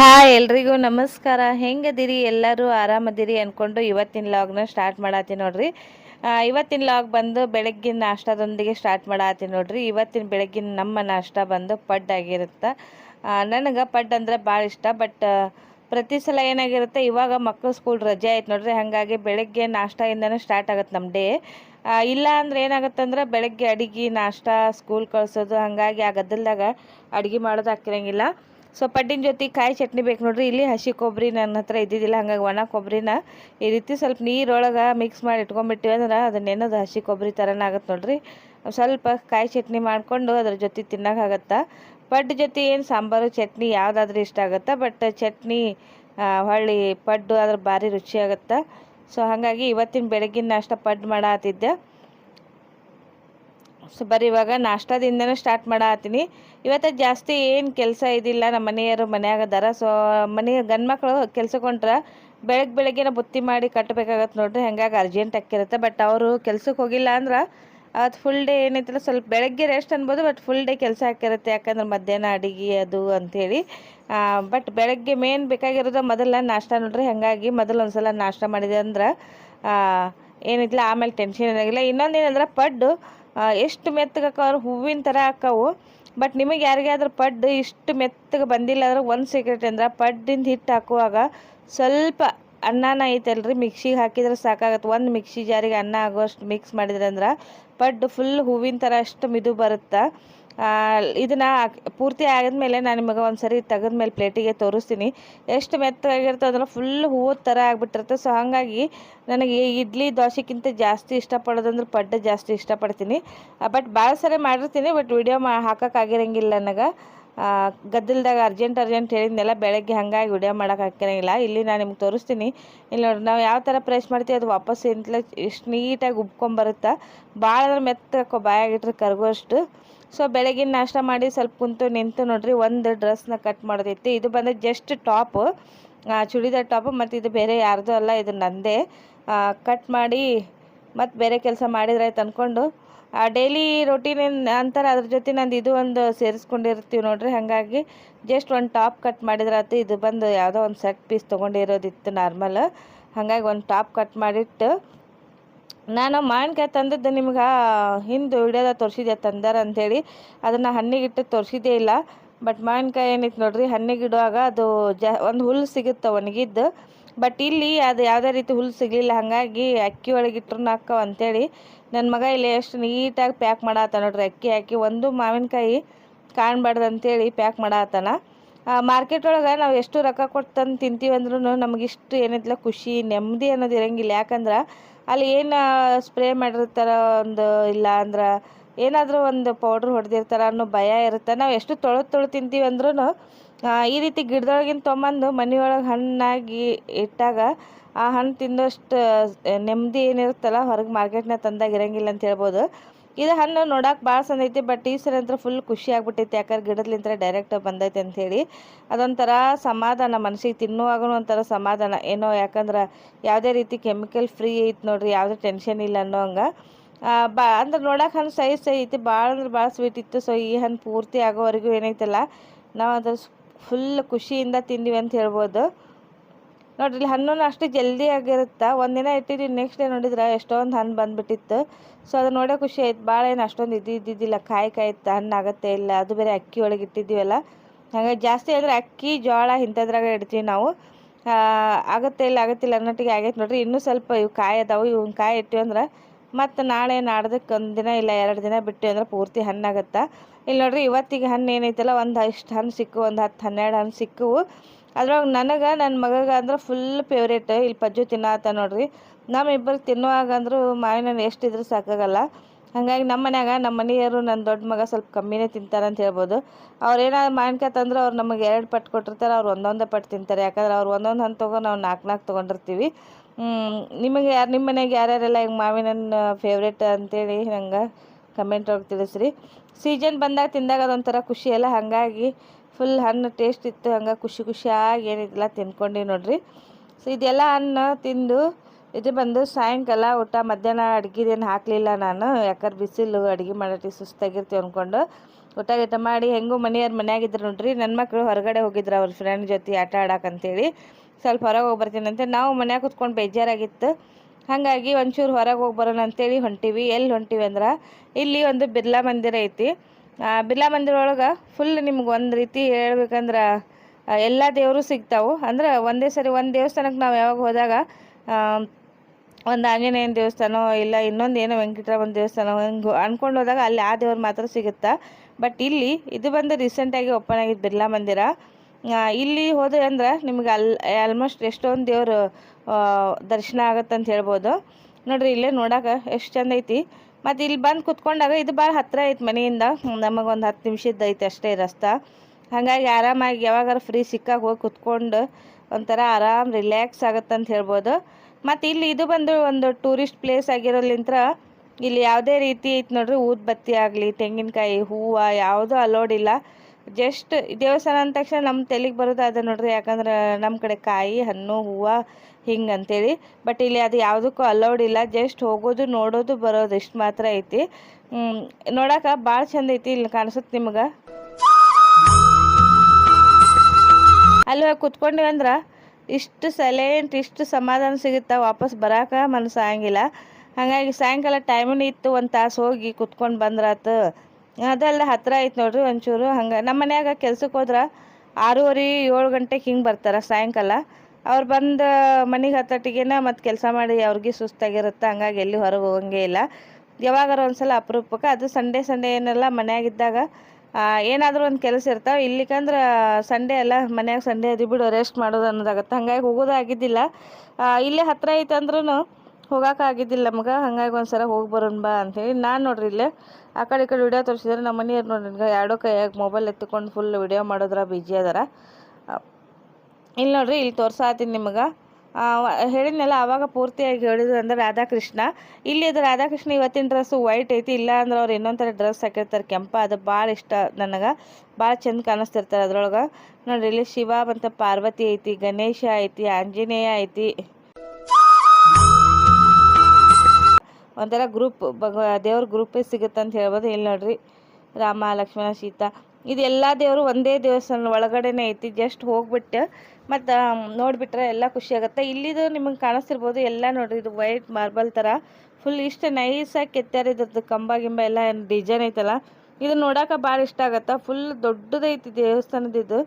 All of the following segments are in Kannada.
ಹಾಯ್, ಎಲ್ರಿಗೂ ನಮಸ್ಕಾರ. ಹೆಂಗದಿರಿ? ಎಲ್ಲರೂ ಆರಾಮದಿರಿ ಅಂದ್ಕೊಂಡು ಇವತ್ತಿನ ಲಾಗ್ನ ಸ್ಟಾರ್ಟ್ ಮಾಡತ್ತೀನಿ ನೋಡ್ರಿ. ಇವತ್ತಿನ ಲಾಗ್ ಬಂದು ಬೆಳಗ್ಗಿನ ನಾಷ್ಟದೊಂದಿಗೆ ಸ್ಟಾರ್ಟ್ ಮಾಡತ್ತೀನಿ ನೋಡ್ರಿ. ಇವತ್ತಿನ ಬೆಳಗ್ಗಿನ ನಮ್ಮ ನಾಷ್ಟ ಬಂದು ಪಡ್ ಆಗಿರುತ್ತೆ. ನನಗೆ ಪಡ್ ಅಂದ್ರೆ ಭಾಳ ಇಷ್ಟ, ಬಟ್ ಪ್ರತಿ ಸಲ ಏನಾಗಿರುತ್ತೆ, ಇವಾಗ ಮಕ್ಕಳು ಸ್ಕೂಲ್ ರಜೆ ಆಯ್ತು ನೋಡ್ರಿ. ಹಾಗಾಗಿ ಬೆಳಗ್ಗೆ ನಾಷ್ಟದಿಂದನೇ ಸ್ಟಾರ್ಟ್ ಆಗುತ್ತೆ ನಮ್ಮ ಡೇ ಇಲ್ಲ ಅಂದ್ರೆ ಏನಾಗುತ್ತೆ ಅಂದ್ರೆ ಬೆಳಗ್ಗೆ ಅಡುಗೆ, ನಾಷ್ಟ ಸ್ಕೂಲ್ ಕಳ್ಸೋದು, ಹಾಗಾಗಿ ಆ ಗದ್ದಲ್ದಾಗ ಅಡುಗೆ ಮಾಡೋದು ಹಾಕಿರಂಗಿಲ್ಲ. ಸೊ ಪಡ್ಡಿನ ಜೊತೆ ಕಾಯಿ ಚಟ್ನಿ ಬೇಕು ನೋಡ್ರಿ. ಇಲ್ಲಿ ಹಸಿ ಕೊಬ್ಬರಿ ನನ್ನ ಹತ್ರ ಇದ್ದಿದ್ದಿಲ್ಲ. ಹಂಗಾಗಿ ಒಣ ಕೊಬ್ಬರಿನ ಈ ರೀತಿ ಸ್ವಲ್ಪ ನೀರೊಳಗೆ ಮಿಕ್ಸ್ ಮಾಡಿ ಇಟ್ಕೊಂಡ್ಬಿಟ್ಟಿವಿ ಅಂದ್ರೆ ಅದನ್ನೇನದು ನೆನೆದು ಹಸಿ ಕೊಬ್ಬರಿ ಥರನೇ ಆಗತ್ತೆ ನೋಡ್ರಿ. ಸ್ವಲ್ಪ ಕಾಯಿ ಚಟ್ನಿ ಮಾಡಿಕೊಂಡು ಅದ್ರ ಜೊತೆ ತಿನ್ನೋಕ್ಕಾಗತ್ತೆ ಪಡ್ಡು ಜೊತೆ ಏನು ಸಾಂಬಾರು, ಚಟ್ನಿ ಯಾವುದಾದ್ರೂ ಇಷ್ಟ ಆಗುತ್ತೆ? ಬಟ್ ಚಟ್ನಿ ಹೊಳ್ಳಿ ಪಡ್ಡು ಅದ್ರ ಭಾರಿ ರುಚಿ ಆಗುತ್ತೆ? ಸೊ ಹಾಗಾಗಿ ಇವತ್ತಿನ ಬೆಳಗಿನ ನಾಷ್ಟ ಪಡ್ಡು ಮಾಡತ್ತಿದ್ದೆ ಸೊ ಬರೀ ಇವಾಗ ನಾಷ್ಟಾದಿಂದನೂ ಸ್ಟಾರ್ಟ್ ಮಾಡತ್ತೀನಿ. ಇವತ್ತು ಜಾಸ್ತಿ ಏನು ಕೆಲಸ ಇದಿಲ್ಲ ನಮ್ಮ ಮನೆಯವರು ಮನೆಯಾಗ ಅದಾರ. ಸೊ ಮನೆ ಗಂಡ್ಮಕ್ಳು ಕೆಲ್ಸಕ್ಕೆ ಹೊಂಟ್ರ ಬೆಳಗ್ಗೆ ಬೆಳಗ್ಗೆನ ಬುತ್ತಿ ಮಾಡಿ ಕಟ್ಟಬೇಕಾಗತ್ತೆ ನೋಡ್ರಿ, ಹಂಗಾಗಿ ಅರ್ಜೆಂಟ್ ಆಕ್ಕಿರುತ್ತೆ ಬಟ್ ಅವರು ಕೆಲ್ಸಕ್ಕೆ ಹೋಗಿಲ್ಲ ಅಂದ್ರೆ ಅದು ಫುಲ್ ಡೇ ಏನೈತಲ್ಲ ಸ್ವಲ್ಪ ಬೆಳಗ್ಗೆ ರೆಸ್ಟ್ ಅನ್ಬೋದು ಬಟ್ ಫುಲ್ ಡೇ ಕೆಲಸ ಹಾಕಿರುತ್ತೆ ಯಾಕಂದ್ರೆ ಮಧ್ಯಾಹ್ನ ಅಡುಗೆ ಅದು ಅಂಥೇಳಿ ಬಟ್ ಬೆಳಗ್ಗೆ ಮೇನ್ ಬೇಕಾಗಿರೋದು ಮೊದಲ ನಾಷ್ಟ ನೋಡ್ರಿ. ಹಾಗಾಗಿ ಮೊದಲು ಒಂದ್ಸಲ ನಾಷ್ಟ ಮಾಡಿದೆ ಅಂದ್ರೆ ಏನಿದ್ಲಾ ಆಮೇಲೆ ಟೆನ್ಷನ್ ಏನಾಗಿಲ್ಲ. ಇನ್ನೊಂದು ಏನಂದ್ರೆ ಪಡ್ಡು. ಎಷ್ಟು ಮೆತ್ತಗೆ ಅಕ್ಕವ್ರು ಹೂವಿನ ಥರ ಅಕ್ಕವು ಬಟ್ ನಿಮಗೆ ಯಾರಿಗಾದ್ರೂ ಪಡ್ಡು ಇಷ್ಟು ಮೆತ್ತಗೆ ಬಂದಿಲ್ಲ ಅಂದ್ರೆ ಒಂದು ಸೀಕ್ರೆಟ್ ಅಂದ್ರೆ ಪಡ್ಡಿಂದ ಹಿಟ್ಟು ಹಾಕುವಾಗ ಸ್ವಲ್ಪ ಅನ್ನನ ಐತಲ್ರಿ, ಮಿಕ್ಸಿಗೆ ಹಾಕಿದ್ರೆ ಸಾಕಾಗತ್ತೆ. ಒಂದು ಮಿಕ್ಸಿ ಜಾರಿಗೆ ಅನ್ನ ಆಗೋಷ್ಟು ಮಿಕ್ಸ್ ಮಾಡಿದ್ರೆ ಅಂದ್ರೆ ಪಡ್ಡು ಫುಲ್ ಹೂವಿನ ಥರ ಅಷ್ಟು ಮಿದು ಬರುತ್ತೆ. ಇದನ್ನು ಪೂರ್ತಿ ಆದಮೇಲೆ ನಾನು ನಿಮಗೆ ಒಂದು ಸರಿ ತೆಗೆದ್ಮೇಲೆ ಪ್ಲೇಟಿಗೆ ತೋರಿಸ್ತೀನಿ. ಎಷ್ಟು ಮೆತ್ತಗಾಗಿರುತ್ತೆ ಅಂದ್ರೆ ಫುಲ್ ಹೂವು ಥರ ಆಗಿಬಿಟ್ಟಿರುತ್ತೆ. ಸೊ ಹಾಗಾಗಿ ನನಗೆ ಇಡ್ಲಿ ದೋಸೆಗಿಂತ ಜಾಸ್ತಿ ಇಷ್ಟಪಡೋದಂದ್ರೆ ಪಡ್ಡು ಜಾಸ್ತಿ ಇಷ್ಟಪಡ್ತೀನಿ. ಬಟ್ ಭಾಳ ಸರಿ ಮಾಡಿರ್ತೀನಿ ಬಟ್ ವಿಡಿಯೋ ಮಾ ಹಾಕೋಕ್ಕಾಗಿರಂಗಿಲ್ಲ ನನಗೆ. ಗದ್ದಲ್ದಾಗ ಅರ್ಜೆಂಟ್ ಅರ್ಜೆಂಟ್ ಹೇಳಿದ್ನೆಲ್ಲ, ಬೆಳಗ್ಗೆ ಹಾಗಾಗಿ ವಿಡಿಯೋ ಮಾಡೋಕೆ ಹಾಕಿರಂಗಿಲ್ಲ ಇಲ್ಲಿ ನಾನು ನಿಮ್ಗೆ ತೋರಿಸ್ತೀನಿ. ಇಲ್ಲಿ ನೋಡಿ, ನಾವು ಯಾವ ಥರ ಪ್ರೆಸ್ ಮಾಡ್ತೀವಿ, ಅದು ವಾಪಸ್ ಇಂತಲೇ ಇಷ್ಟು ನೀಟಾಗಿ ಉಬ್ಕೊಂಬರುತ್ತೆ ಭಾಳ ಅಂದ್ರೆ ಮೆತ್ತಗೆ ಬಾಯಾಗಿಟ್ರೆ ಕರಗುವಷ್ಟು ಸೊ ಬೆಳಗಿನ ನಾಷ್ಟ ಮಾಡಿ ಸ್ವಲ್ಪ ಕುಂತು ನಿಂತು ನೋಡ್ರಿ, ಒಂದು ಡ್ರೆಸ್ನ ಕಟ್ ಮಾಡೋದಿತ್ತು ಇದು ಬಂದು ಜಸ್ಟ್ ಟಾಪು ಚೂಡಿದಾರ್ ಟಾಪು ಮತ್ತು ಇದು ಬೇರೆ ಯಾರ್ದು ಅಲ್ಲ, ಇದು ನಂದೇ. ಕಟ್ ಮಾಡಿ ಮತ್ತು ಬೇರೆ ಕೆಲಸ ಮಾಡಿದ್ರೆ ಆಯ್ತು ಅಂದ್ಕೊಂಡು ಡೈಲಿ ರೊಟೀನ್ ಅಂತಾರೆ, ಅದ್ರ ಜೊತೆ ನಂದು ಇದು ಒಂದು ಸೇರಿಸ್ಕೊಂಡಿರ್ತೀವಿ ನೋಡ್ರಿ. ಹಾಗಾಗಿ ಜಸ್ಟ್ ಒಂದು ಟಾಪ್ ಕಟ್ ಮಾಡಿದ್ರೆ ಆಯ್ತು. ಇದು ಬಂದು ಯಾವುದೋ ಒಂದು ಸೆಟ್ ಪೀಸ್ ತೊಗೊಂಡಿರೋದಿತ್ತು ನಾರ್ಮಲ್ ಹಾಗಾಗಿ ಒಂದು ಟಾಪ್ ಕಟ್ ಮಾಡಿಟ್ಟು ನಾನು ಮಾವಿನಕಾಯಿ ತಂದದ್ದು ನಿಮ್ಗೆ ಹಿಂದೆ ವಿಡಿಯೋದಾಗ ತೋರಿಸಿದೆ ತಂದಾರ ಅಂಥೇಳಿ ಅದನ್ನು ಹಣ್ಣಿಗಿಟ್ಟು ತೋರಿಸಿದ್ದೇ ಇಲ್ಲ. ಬಟ್ ಮಾವಿನಕಾಯಿ ಏನಿತ್ತು ನೋಡ್ರಿ, ಹಣ್ಣಿಗಿಡುವಾಗ ಅದು ಜ, ಒಂದು ಹುಲ್ಲು ಸಿಗುತ್ತೆ ಒಣಗಿದ್ದು. ಬಟ್ ಇಲ್ಲಿ ಅದು ಯಾವುದೇ ರೀತಿ ಹುಲ್ಲು ಸಿಗಲಿಲ್ಲ, ಹಾಗಾಗಿ ಅಕ್ಕಿ ಒಳಗೆ ಇಟ್ಟರು ಹಾಕವ ಅಂಥೇಳಿ ನನ್ನ ಮಗ ಇಲ್ಲಿ ಎಷ್ಟು ನೀಟಾಗಿ ಪ್ಯಾಕ್ ಮಾಡಾತ ನೋಡ್ರಿ, ಅಕ್ಕಿ ಹಾಕಿ ಒಂದು ಮಾವಿನಕಾಯಿ ಕಾಣಬಾರ್ದು ಅಂತೇಳಿ ಪ್ಯಾಕ್ ಮಾಡಾತನ. ಮಾರ್ಕೆಟ್ ಒಳಗೆ ನಾವು ಎಷ್ಟು ರೊಕ್ಕ ಕೊಟ್ಟು ತಂದು ತಿಂತೀವಿ ಅಂದ್ರೂ ನಮಗಿಷ್ಟು ಏನೈತಿಲ್ಲ ಖುಷಿ ನೆಮ್ಮದಿ ಅನ್ನೋದು ಇರಂಗಿಲ್ಲ. ಯಾಕಂದ್ರೆ ಅಲ್ಲಿ ಏನು ಸ್ಪ್ರೇ ಮಾಡಿರ್ತಾರ ಒಂದು ಇಲ್ಲ ಅಂದ್ರೆ ಏನಾದರೂ ಒಂದು ಪೌಡ್ರ್ ಹೊಡೆದಿರ್ತಾರ ಅನ್ನೋ ಭಯ ಇರುತ್ತೆ. ನಾವು ಎಷ್ಟು ತೊಳೆದು ತೊಳೆದು ತಿಂತೀವಿ ಅಂದ್ರೂ ಈ ರೀತಿ ಗಿಡದೊಳಗಿನ ತೊಗೊಂಬಂದು ಮನೆಯೊಳಗೆ ಹಣ್ಣಾಗಿ ಇಟ್ಟಾಗ ಆ ಹಣ್ಣು ತಿಂದಷ್ಟು ನೆಮ್ಮದಿ ಏನಿರುತ್ತಲ್ಲ ಹೊರಗೆ ಮಾರ್ಕೆಟ್ನಾಗ ತಂದಾಗ ಇರಂಗಿಲ್ಲ ಅಂತ ಹೇಳ್ಬೋದು. ಇದು ಹಣ್ಣು ನೋಡಕ್ಕೆ ಭಾಳ ಚಂದ ಐತಿ ಬಟ್ ಈ ಸರಿ ಅಂತೂ ಫುಲ್ ಖುಷಿ ಆಗ್ಬಿಟ್ಟೈತಿ. ಯಾಕಂದ್ರೆ ಗಿಡದ್ಲಿಂತ ಡೈರೆಕ್ಟ್ ಬಂದೈತೆ ಅಂಥೇಳಿ ಅದೊಂಥರ ಸಮಾಧಾನ ಮನಸ್ಸಿಗೆ ತಿನ್ನುವಾಗೂ ಒಂಥರ ಸಮಾಧಾನ. ಏನೋ ಯಾಕಂದ್ರೆ ಯಾವುದೇ ರೀತಿ ಕೆಮಿಕಲ್ ಫ್ರೀ ಐತಿ ನೋಡ್ರಿ, ಯಾವುದೇ ಟೆನ್ಷನ್ ಇಲ್ಲ ಅನ್ನೋ ಹಂಗೆ ಬಾ, ಅಂದ್ರೆ ನೋಡಕ್ಕೆ ಹಣ್ಣು ಸೈಜ್ ಸೈ ಐತಿ, ಭಾಳ ಅಂದ್ರೆ ಭಾಳ ಸ್ವೀಟ್ ಇತ್ತು. ಸೊ ಈ ಹಣ್ಣು ಪೂರ್ತಿ ಆಗೋವರೆಗೂ ಏನೈತಲ್ಲ, ನಾವು ಅದ್ರ ಫುಲ್ ಖುಷಿಯಿಂದ ತಿಂದಿವಿ ಅಂತ ಹೇಳ್ಬೋದು. ನೋಡ್ರಿ, ಇಲ್ಲಿ ಹಣ್ಣು ಅಷ್ಟು ಜಲ್ದಿ ಆಗಿರುತ್ತೆ? ಒಂದಿನ ಇಟ್ಟಿದ್ದೀವಿ ನೆಕ್ಸ್ಟ್ ಡೇ ನೋಡಿದ್ರೆ ಎಷ್ಟೊಂದು ಹಣ್ಣು ಬಂದ್ಬಿಟ್ಟಿತ್ತು. ಸೊ ಅದು ನೋಡೋ ಖುಷಿ ಆಯ್ತು. ಭಾಳ ಏನು ಅಷ್ಟೊಂದು ಇದು ಇದ್ದಿದ್ದಿಲ್ಲ. ಕಾಯಿ ಕಾಯ್ತು ಹಣ್ಣು ಆಗುತ್ತೆ ಇಲ್ಲ. ಅದು ಬೇರೆ ಅಕ್ಕಿ ಒಳಗೆ ಇಟ್ಟಿದ್ದೀವಲ್ಲ. ಹಾಗಾಗಿ ಜಾಸ್ತಿ ಅಂದರೆ ಅಕ್ಕಿ, ಜೋಳ ಇಂಥದ್ರಾಗ ಇಡ್ತೀವಿ ನಾವು. ಆಗುತ್ತೆ ಇಲ್ಲ, ಆಗುತ್ತಿಲ್ಲ ಅನ್ನೋಟ್ಟಿಗೆ ಆಗೈತೆ ನೋಡ್ರಿ. ಇನ್ನೂ ಸ್ವಲ್ಪ ಇವು ಕಾಯಿ ಅದಾವು. ಇವ್ನ ಕಾಯಿ ಇಟ್ಟಿವಿ ಅಂದ್ರೆ ಮತ್ತು ನಾಳೆ ನಾಡ್ದಕ್ಕೆ ಒಂದು ದಿನ ಇಲ್ಲ, ಎರಡು ದಿನ ಬಿಟ್ಟು ಅಂದ್ರೆ ಪೂರ್ತಿ ಹಣ್ಣಾಗತ್ತೆ ಇಲ್ಲಿ ನೋಡ್ರಿ, ಇವತ್ತಿಗೆ ಹಣ್ಣು ಏನೈತಲ್ಲ ಒಂದು ಇಷ್ಟು ಹಣ್ಣು ಸಿಕ್ಕು, ಒಂದು ಹತ್ತು ಹನ್ನೆರಡು ಹಣ್ಣು ಸಿಕ್ಕವು. ಅದ್ರೊಳಗೆ ನನಗೆ ನನ್ನ ಮಗಗೆ ಅಂದ್ರೆ ಫುಲ್ ಫೇವ್ರೇಟ್ ಇಲ್ಲಿ ಪಜ್ಜು ತಿನ್ನತ್ತ ನೋಡ್ರಿ. ನಮ್ಮಿಬ್ಬರು ತಿನ್ನುವಾಗ ಅಂದರೂ ಮಾವಿನ ಎಷ್ಟಿದ್ರೂ ಸಾಕಾಗಲ್ಲ. ಹಾಗಾಗಿ ನಮ್ಮ ಮನ್ಯಾಗ ನಮ್ಮ ಮನೆಯವರು ನನ್ನ ದೊಡ್ಡ ಮಗ ಸ್ವಲ್ಪ ಕಮ್ಮಿನೇ ತಿಂತಾರೆ ಅಂತ ಹೇಳ್ಬೋದು. ಅವ್ರು ಏನಾದ್ರು ಮಾವಿನಕಾಯಿ ತಂದ್ರೆ ಅವ್ರು ನಮಗೆ ಎರಡು ಪಟ್ಟು ಕೊಟ್ಟಿರ್ತಾರೆ, ಅವ್ರು ಒಂದೊಂದೇ ಪಟ್ಟು ತಿಂತಾರೆ. ಯಾಕಂದ್ರೆ ಅವ್ರು ಒಂದೊಂದು ಹಣ್ಣು ತೊಗೊಂಡು ನಾವು ನಾಲ್ಕು ನಾಲ್ಕು ತೊಗೊಂಡಿರ್ತೀವಿ. ನಿಮಗೆ ಯಾರು ನಿಮ್ಮ ಮನೆಗೆ ಯಾರ್ಯಾರೆಲ್ಲ ಹಿಂಗೆ ಮಾವಿನ ಫೇವ್ರೇಟ್ ಅಂತೇಳಿ ನಂಗೆ ಕಮೆಂಟ್ ಒಳಗೆ ತಿಳಿಸ್ರಿ. ಸೀಸನ್ ಬಂದಾಗ ತಿಂದಾಗ ಅದೊಂಥರ ಖುಷಿ ಅಲ್ಲ. ಹಾಗಾಗಿ ಫುಲ್ ಹಣ್ಣು ಟೇಸ್ಟ್ ಇತ್ತು, ಹಂಗೆ ಖುಷಿ ಖುಷಿಯಾಗಿ ಏನಿದೆಲ್ಲ ತಿನ್ಕೊಂಡು ನೋಡ್ರಿ. ಸೊ ಇದೆಲ್ಲ ಹಣ್ಣು ತಿಂದು, ಇದು ಬಂದು ಸಾಯಂಕಾಲ ಊಟ, ಮಧ್ಯಾಹ್ನ ಅಡುಗೆದೇನು ಹಾಕಲಿಲ್ಲ ನಾನು, ಯಾಕಂದ್ರೆ ಬಿಸಿಲು, ಅಡುಗೆ ಮಾಡೋಕ್ಕೆ ಸುಸ್ತಾಗಿರ್ತೀವಿ ಅಂದ್ಕೊಂಡು ಊಟ ಗೀಟ ಮಾಡಿ ಹೆಂಗೂ ಮನೆಯವ್ರ ಮನೆಯಾಗಿದ್ರು ನೋಡ್ರಿ ನನ್ನ ಮಕ್ಕಳು ಹೊರಗಡೆ ಹೋಗಿದ್ರು ಅವ್ರ ಫ್ರೆಂಡ್ ಜೊತೆ ಆಟ ಆಡೋಕ್ಕಂತೇಳಿ ಸ್ವಲ್ಪ ಹೊರಗೆ ಹೋಗಿ ಬರ್ತೀನಂತೆ ನಾವು ಮನ್ಯಾಗ ಕುತ್ಕೊಂಡು ಬೇಜಾರಾಗಿತ್ತು. ಹಾಗಾಗಿ ಒಂಚೂರು ಹೊರಗೆ ಹೋಗಿ ಬರೋಣ ಅಂತೇಳಿ ಹೊಂಟೀವಿ. ಎಲ್ಲಿ ಹೊಂಟೀವಿ ಅಂದ್ರೆ, ಇಲ್ಲಿ ಒಂದು ಬಿರ್ಲಾ ಮಂದಿರ ಐತಿ. ಬಿರ್ಲಾ ಮಂದಿರ ಒಳಗೆ ಫುಲ್ ನಿಮ್ಗೆ ಒಂದು ರೀತಿ ಹೇಳ್ಬೇಕಂದ್ರೆ ಎಲ್ಲ ದೇವರು ಸಿಗ್ತಾವೆ. ಅಂದ್ರೆ ಒಂದೇ ಸರಿ ಒಂದು ದೇವಸ್ಥಾನಕ್ಕೆ ನಾವು ಯಾವಾಗ ಹೋದಾಗ ಒಂದು ಆಂಜನೇಯನ ದೇವಸ್ಥಾನೋ ಇಲ್ಲ ಇನ್ನೊಂದು ಏನೋ ವೆಂಕಟರಾಮನ ದೇವಸ್ಥಾನ ಹಂಗೆ ಅನ್ಕೊಂಡು ಹೋದಾಗ ಅಲ್ಲಿ ಆ ದೇವ್ರು ಮಾತ್ರ ಸಿಗುತ್ತಾ. ಬಟ್ ಇಲ್ಲಿ ಇದು ಬಂದು ರೀಸೆಂಟಾಗಿ ಓಪನ್ ಆಗಿದ್ದು ಬಿರ್ಲಾ ಮಂದಿರ ಇಲ್ಲಿ ಹೋದ್ರೆ ಅಂದ್ರೆ ನಿಮ್ಗೆ ಅಲ್ಲಿ ಆಲ್ಮೋಸ್ಟ್ ಎಷ್ಟೊಂದು ದೇವರು ದರ್ಶನ ಆಗತ್ತೆ ಅಂತ ಹೇಳ್ಬೋದು. ನೋಡ್ರಿ ಇಲ್ಲೇ ನೋಡಕ್ಕೆ ಎಷ್ಟು ಚಂದ ಐತಿ. ಮತ್ತು ಇಲ್ಲಿ ಬಂದು ಕುತ್ಕೊಂಡಾಗ ಇದು ಭಾಳ ಹತ್ತಿರ ಐತೆ ಮನೆಯಿಂದ. ನಮಗೊಂದು ಹತ್ತು ನಿಮಿಷದ್ದು ಐತೆ ಅಷ್ಟೇ ರಸ್ತೆ. ಹಾಗಾಗಿ ಆರಾಮಾಗಿ ಯಾವಾಗಾರ ಫ್ರೀ ಸಿಕ್ಕಾಗ ಹೋಗಿ ಕುತ್ಕೊಂಡು ಒಂಥರ ಆರಾಮ್ ರಿಲ್ಯಾಕ್ಸ್ ಆಗುತ್ತೆ ಅಂತ ಹೇಳ್ಬೋದು. ಮತ್ತು ಇಲ್ಲಿ ಇದು ಬಂದು ಒಂದು ಟೂರಿಸ್ಟ್ ಪ್ಲೇಸ್ ಆಗಿರೋದ್ಲಿಂತ್ರ ಇಲ್ಲಿ ಯಾವುದೇ ರೀತಿ ಐತೆ ನೋಡ್ರಿ ಊದ್ಬತ್ತಿ ಆಗಲಿ, ತೆಂಗಿನಕಾಯಿ, ಹೂವು ಯಾವುದೂ ಅಲೋಡ್ ಇಲ್ಲ. ಜಸ್ಟ್ ದೇವಸ್ಥಾನ ಅಂದ ತಕ್ಷಣ ನಮ್ಮ ತಲೆಗೆ ಬರೋದು ಅದ ನೋಡ್ರಿ, ಯಾಕಂದ್ರೆ ನಮ್ಮ ಕಡೆ ಕಾಯಿ, ಹಣ್ಣು, ಹೂವು ಹಿಂಗೆ ಅಂತೇಳಿ ಬಟ್ ಇಲ್ಲಿ ಅದು ಯಾವುದಕ್ಕೂ ಅಲೌಡ್ ಇಲ್ಲ. ಜಸ್ಟ್ ಹೋಗೋದು, ನೋಡೋದು, ಬರೋದು ಇಷ್ಟು ಮಾತ್ರ ಐತಿ. ನೋಡಕ್ಕೆ ಭಾಳ ಚಂದ ಐತಿ ಇಲ್ಲಿ ಕಾಣಿಸುತ್ತೆ ನಿಮ್ಗೆ. ಅಲ್ಲಿ ಹೋಗಿ ಕುತ್ಕೊಂಡಿವಿ ಅಂದ್ರೆ ಇಷ್ಟು ಸೈಲೆಂಟ್ ಇಷ್ಟು ಸಮಾಧಾನ ಸಿಗುತ್ತೆ ವಾಪಸ್ ಬರಾಕ ಮನಸ್ಸು ಆಗಂಗಿಲ್ಲ. ಹಾಗಾಗಿ ಸಾಯಂಕಾಲ ಟೈಮೂ ಇತ್ತು, ಒಂದು ತಾಸು ಹೋಗಿ ಕುತ್ಕೊಂಡು ಬಂದ್ರಾತು. ಅದೆಲ್ಲ ಹತ್ತಿರ ಐತೆ ನೋಡ್ರಿ ಒಂಚೂರು. ಹಂಗೆ ನಮ್ಮ ಮನ್ಯಾಗ ಕೆಲ್ಸಕ್ಕೆ ಹೋದ್ರೆ ಆರೂವರೆ ಏಳು ಗಂಟೆಗೆ ಹಿಂಗೆ ಬರ್ತಾರೆ ಸಾಯಂಕಾಲ. ಅವ್ರು ಬಂದು ಮನೆಗೆ ಹತ್ತಟ್ಟಿಗೆನ ಮತ್ತು ಕೆಲಸ ಮಾಡಿ ಅವ್ರಿಗೆ ಸುಸ್ತಾಗಿರುತ್ತೆ, ಹಂಗಾಗಿ ಎಲ್ಲಿ ಹೊರಗೆ ಹೋಗಂಗೆ ಇಲ್ಲ. ಯಾವಾಗಾರ ಒಂದ್ಸಲ ಅಪರೂಪಕ್ಕೆ, ಅದು ಸಂಡೇ ಸಂಡೇ ಏನೆಲ್ಲ ಮನೆಯಾಗಿದ್ದಾಗ ಏನಾದರೂ ಒಂದು ಕೆಲಸ ಇರ್ತಾವೆ. ಇಲ್ಲಿಕಂದ್ರೆ ಸಂಡೇ ಅಲ್ಲ, ಮನ್ಯಾಗ ಸಂಡೇ ಅದು ಬಿಡು ರೆಸ್ಟ್ ಮಾಡೋದು ಅನ್ನೋದಾಗತ್ತೆ. ಹಂಗಾಗಿ ಹೋಗೋದಾಗಿದ್ದಿಲ್ಲ ಇಲ್ಲೇ ಹತ್ತಿರ ಐತೆ ಅಂದ್ರೂ ಹೋಗೋಕ್ಕಾಗಿದ್ದಿಲ್ಲ ನಮ್ಗೆ. ಹಂಗಾಗಿ ಒಂದ್ಸಲ ಹೋಗಿ ಬರೋಣ ಬಾ ಅಂತೇಳಿ ನಾನು ನೋಡ್ರಿ ಇಲ್ಲೇ, ಆ ಕಡೆ ಈ ಕಡೆ ವಿಡಿಯೋ ತೋರಿಸಿದ್ರೆ. ನಮ್ಮ ಮನೆಯವ್ರು ನೋಡ್ರಿ ಎರಡೋ ಕೈಯಾಗಿ ಮೊಬೈಲ್ ಎತ್ತಿಕೊಂಡು ಫುಲ್ ವಿಡಿಯೋ ಮಾಡೋದ್ರ ಬಿಜಿ ಅದಾರ. ಇಲ್ಲಿ ನೋಡ್ರಿ ಇಲ್ಲಿ ತೋರ್ಸಾತೀನಿ ನಿಮಗೆ. ಹೇಳಿದ್ನಲ್ಲ, ಅವಾಗ ಪೂರ್ತಿಯಾಗಿ ಹೇಳಿದ್ರು ಅಂದ್ರೆ ರಾಧಾಕೃಷ್ಣ. ಇಲ್ಲಿ ಅದು ರಾಧಾಕೃಷ್ಣ ಇವತ್ತಿನ ಡ್ರೆಸ್ಸು ವೈಟ್ ಐತಿ, ಇಲ್ಲ ಅಂದ್ರೆ ಅವ್ರು ಥರ ಡ್ರೆಸ್ ಹಾಕಿರ್ತಾರೆ ಕೆಂಪ, ಅದು ಭಾಳ ಇಷ್ಟ ನನಗೆ. ಭಾಳ ಚಂದ ಕಾಣಿಸ್ತಿರ್ತಾರೆ ಅದ್ರೊಳಗೆ. ನೋಡ್ರಿ, ಇಲ್ಲಿ ಶಿವ ಮತ್ತು ಪಾರ್ವತಿ ಐತಿ, ಗಣೇಶ ಐತಿ, ಆಂಜನೇಯ ಐತಿ. ಒಂಥರ ಗ್ರೂಪ್ ಭಗ, ದೇವ್ರ ಗ್ರೂಪೇ ಸಿಗುತ್ತಂತ ಹೇಳ್ಬೋದು ಇಲ್ಲಿ ನೋಡ್ರಿ. ರಾಮ, ಲಕ್ಷ್ಮಣ, ಸೀತಾ. ಇದೆಲ್ಲ ದೇವರು ಒಂದೇ ದೇವಸ್ಥಾನ ಒಳಗಡೆನೇ ಐತಿ ಜಸ್ಟ್ ಹೋಗ್ಬಿಟ್ಟು ಮತ್ತು ನೋಡಿಬಿಟ್ರೆ ಎಲ್ಲ ಖುಷಿ ಆಗುತ್ತೆ. ಇಲ್ಲಿದು ನಿಮಗೆ ಕಾಣಿಸ್ತಿರ್ಬೋದು ಎಲ್ಲ ನೋಡ್ರಿ, ಇದು ವೈಟ್ ಮಾರ್ಬಲ್ ಥರ ಫುಲ್ ಇಷ್ಟು ನೈಸಾಗಿ ಕೆತ್ತಾರೆ ಇದ್ರದ್ದು ಕಂಬ ಗಿಂಬ ಎಲ್ಲ ಡಿಸೈನ್ ಐತಲ್ಲ. ಇದು ನೋಡೋಕೆ ಭಾಳ ಇಷ್ಟ ಆಗತ್ತೆ. ಫುಲ್ ದೊಡ್ಡದೈತಿ ಇದು.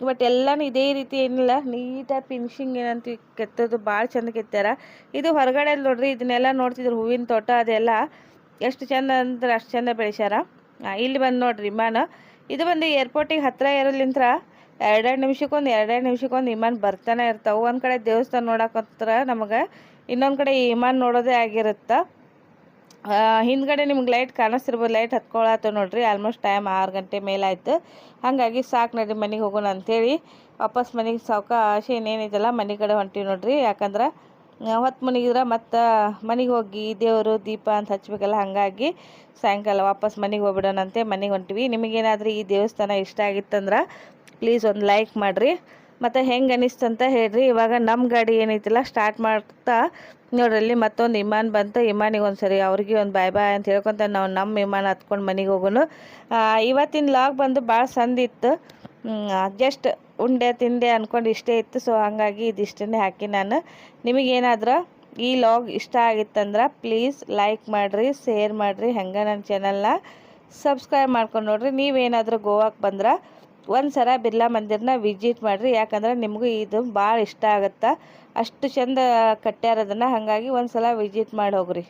ಬಟ್ ಎಲ್ಲನೂ ಇದೇ ರೀತಿ ಏನಿಲ್ಲ. ನೀಟಾಗಿ ಫಿನಿಶಿಂಗ್ ಏನಂತ ಕೆತ್ತೋದು ಭಾಳ ಚಂದ ಕೆತ್ತಾರ ಇದು ಹೊರಗಡೆ ನೋಡ್ರಿ, ಇದನ್ನೆಲ್ಲ ನೋಡ್ತಿದ್ರು ಹೂವಿನ ತೋಟ ಅದೆಲ್ಲ. ಎಷ್ಟು ಚಂದ ಅಂದ್ರೆ ಅಷ್ಟು ಚಂದ ಬೆಳೆಸ್ಯಾರ. ಇಲ್ಲಿ ಬಂದು ನೋಡ್ರಿ ವಿಮಾನ. ಇದು ಬಂದು ಏರ್ಪೋರ್ಟಿಗೆ ಹತ್ತಿರ ಇರೋಲಿಂತ್ರ ಎರಡೆರಡು ನಿಮಿಷಕ್ಕೊಂದು ಎರಡೆರಡು ನಿಮಿಷಕ್ಕೊಂದು ವಿಮಾನ ಬರ್ತಾನೆ ಇರ್ತಾವೆ. ಒಂದು ಕಡೆ ದೇವಸ್ಥಾನ ನೋಡಕತ್ರ ನಮಗೆ ಇನ್ನೊಂದು ಕಡೆ ವಿಮಾನ ನೋಡೋದೇ ಆಗಿರುತ್ತೆ. ಹಿಂದ್ಗಡೆ ನಿಮ್ಗೆ ಲೈಟ್ ಕಾಣಿಸ್ತಿರ್ಬೋದು. ಲೈಟ್ ಹತ್ಕೊಳತ್ತ ನೋಡ್ರಿ. ಆಲ್ಮೋಸ್ಟ್ ಟೈಮ್ ಆರು ಗಂಟೆ ಮೇಲಾಯ್ತು. ಹಾಗಾಗಿ ಸಾಕು ನಡಿ ಮನೆಗೆ ಹೋಗೋಣ ಅಂಥೇಳಿ ವಾಪಸ್ ಮನೆಗೆ ಸಾವಕಾಶ ಇನ್ನೇನಿದೆಲ್ಲ ಮನೆ ಕಡೆ ಹೊಂಟೀವಿ ನೋಡ್ರಿ. ಯಾಕಂದ್ರೆ ಹೊತ್ತು ಮುನಿಗಿದ್ರೆ ಮತ್ತು ಮನೆಗೆ ಹೋಗಿ ದೇವರು ದೀಪ ಅಂತ ಹಚ್ಬೇಕಲ್ಲ, ಹಾಗಾಗಿ ಸಾಯಂಕಾಲ ವಾಪಸ್ ಮನೆಗೆ ಹೋಗ್ಬಿಡೋಣಂತೆ, ಮನೆಗೆ ಹೊಂಟಿವಿ. ನಿಮಗೇನಾದ್ರೂ ಈ ದೇವಸ್ಥಾನ ಇಷ್ಟ ಆಗಿತ್ತಂದ್ರೆ ಪ್ಲೀಸ್ ಒಂದು ಲೈಕ್ ಮಾಡಿರಿ. ಮತ್ತು ಹೆಂಗೆ ಅನಿಸ್ತಂತ ಹೇಳ್ರಿ. ಇವಾಗ ನಮ್ಮ ಗಾಡಿ ಏನೈತಿಲ್ಲ ಸ್ಟಾರ್ಟ್ ಮಾಡ್ತಾ ನೋಡ್ರಿ ಅಲ್ಲಿ ಮತ್ತೊಂದು ವಿಮಾನ ಬಂತು. ವಿಮಾನಿಗೆ ಒಂದು ಸರಿ ಅವ್ರಿಗೆ ಒಂದು ಬಾಯ್ ಬಾಯ್ ಅಂತ ಹೇಳ್ಕೊಂತ ನಾವು ನಮ್ಮ ವಿಮಾನ ಹತ್ಕೊಂಡು ಮನೆಗೆ ಹೋಗೋಣ. ಇವತ್ತಿನ ಲಾಗ್ ಬಂದು ಭಾಳ ಸಂದಿತ್ತು ಜಸ್ಟ್ ಉಂಡೆ ತಿಂದೆ ಅಂದ್ಕೊಂಡು ಇಷ್ಟೇ ಇತ್ತು. ಸೊ ಹಾಗಾಗಿ ಇದಿಷ್ಟನ್ನೇ ಹಾಕಿ ನಾನು. ನಿಮಗೇನಾದ್ರೂ ಈ ಲಾಗ್ ಇಷ್ಟ ಆಗಿತ್ತಂದ್ರೆ ಪ್ಲೀಸ್ ಲೈಕ್ ಮಾಡಿರಿ ಶೇರ್ ಮಾಡಿರಿ, ಹೆಂಗೆ ನನ್ನ ಚಾನಲ್ನ ಸಬ್ಸ್ಕ್ರೈಬ್ ಮಾಡ್ಕೊಂಡು ನೋಡಿರಿ. ನೀವೇನಾದರೂ ಗೋವಾಕ್ಕೆ ಬಂದ್ರೆ ಒಂದು ಸಲ ಬಿರ್ಲಾ ಮಂದಿರನ ವಿಸಿಟ್ ಮಾಡಿರಿ. ಯಾಕಂದ್ರೆ ನಿಮಗೂ ಇದು ಭಾಳ ಇಷ್ಟ ಆಗುತ್ತೆ. ಅಷ್ಟು ಚಂದ ಕಟ್ಟ್ಯಾರದನ್ನು ಹಾಗಾಗಿ ಒಂದು ಸಲ ವಿಸಿಟ್ ಮಾಡಿ ಹೋಗ್ರಿ.